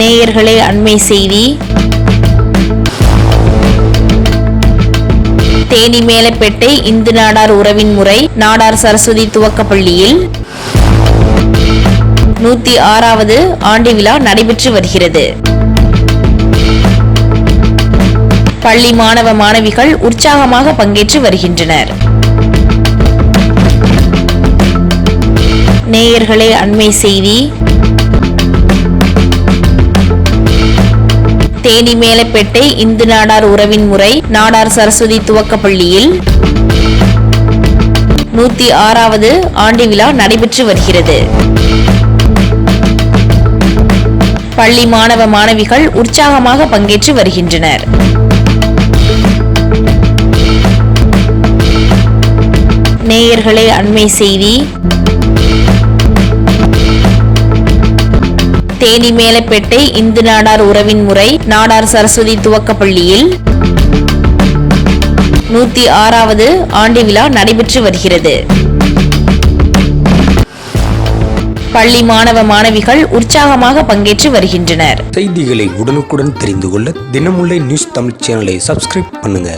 நேயர்களே அண்மை செய்தி. தேனி மேலப்பேட்டை இந்து நாடார் உறவின் முறை நாடார் சரஸ்வதி துவக்கப்பள்ளியில் நூத்தி ஆறாவது ஆண்டு விழா நடைபெற்று வருகிறது. பள்ளி மாணவ மாணவிகள் உற்சாகமாக பங்கேற்று வருகின்றனர். நேயர்களே அண்மை செய்தி. தேனி மேலப்பேட்டை இந்து நாடார் உறவின் முறை நாடார் சரஸ்வதி துவக்கப்பள்ளியில் நூத்தி ஆறாவது ஆண்டு விழா நடைபெற்று வருகிறது. பள்ளி மாணவ மாணவிகள் உற்சாகமாக பங்கேற்று வருகின்றனர். நேயர்களே அண்மை செய்தி. தேனி மேலப்பேட்டை இந்து நாடார் உறவின் முறை நாடார் சரஸ்வதி துவக்கப்பள்ளியில் நூத்தி ஆறாவது ஆண்டு விழா நடைபெற்று வருகிறது. பள்ளி மாணவ மாணவிகள் உற்சாகமாக பங்கேற்று வருகின்றனர். செய்திகளை உடனுக்குடன் தெரிந்து கொள்ள தினமுல்லை நியூஸ் தமிழ் சேனலை சப்ஸ்கிரைப் பண்ணுங்க.